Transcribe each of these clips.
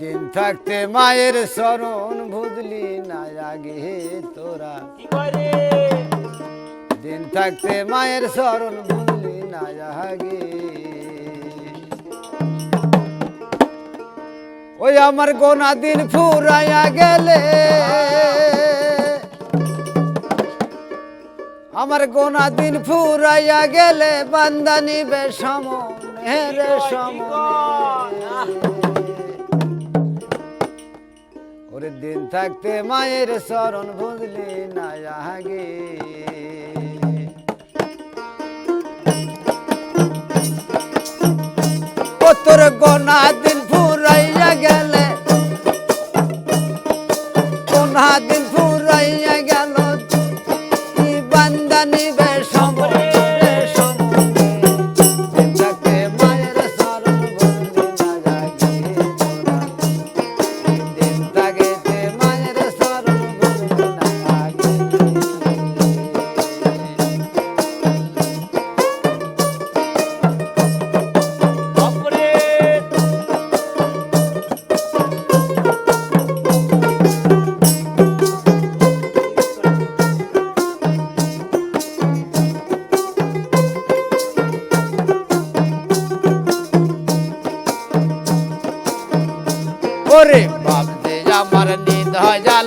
দিন থাকতে মায়ের শরণ ভুদলি না আগে তোরা। দিন থাকতে মায়ের শরণ ভুদলি না আগে। ওই আমার গোনা দিন ফুরাইয়া গেলে। আমার গোনা দিন ফুরাইয়া গেলে বান্দানি বেশম রে সম ওরে দিন থাকতে মায়ের শরণ বুঝলি না আগে তোর গোনা ওরে বাপ যে আমার নিধ জাল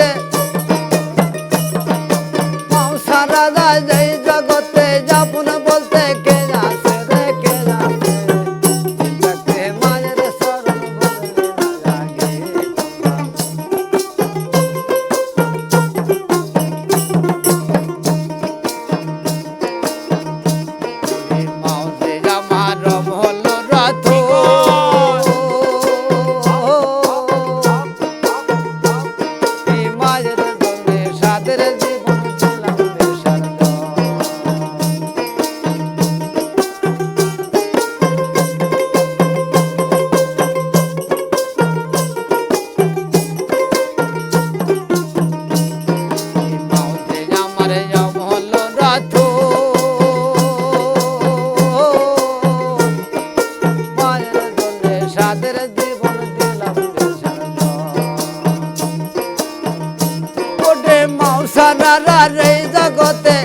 আপনারা এই জগতে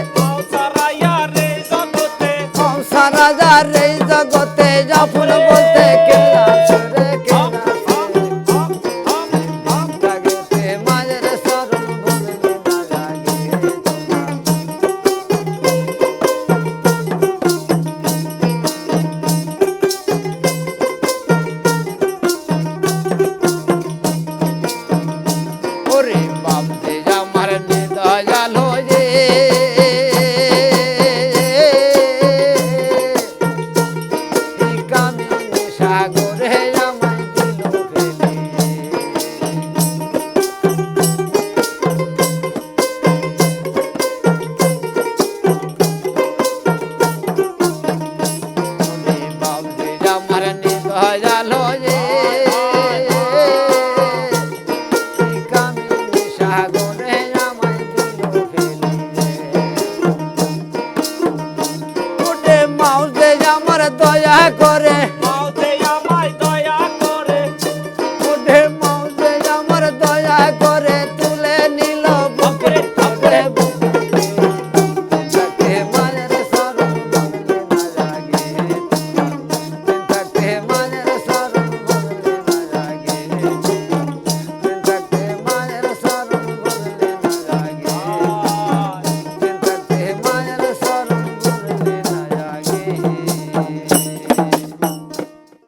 I gon'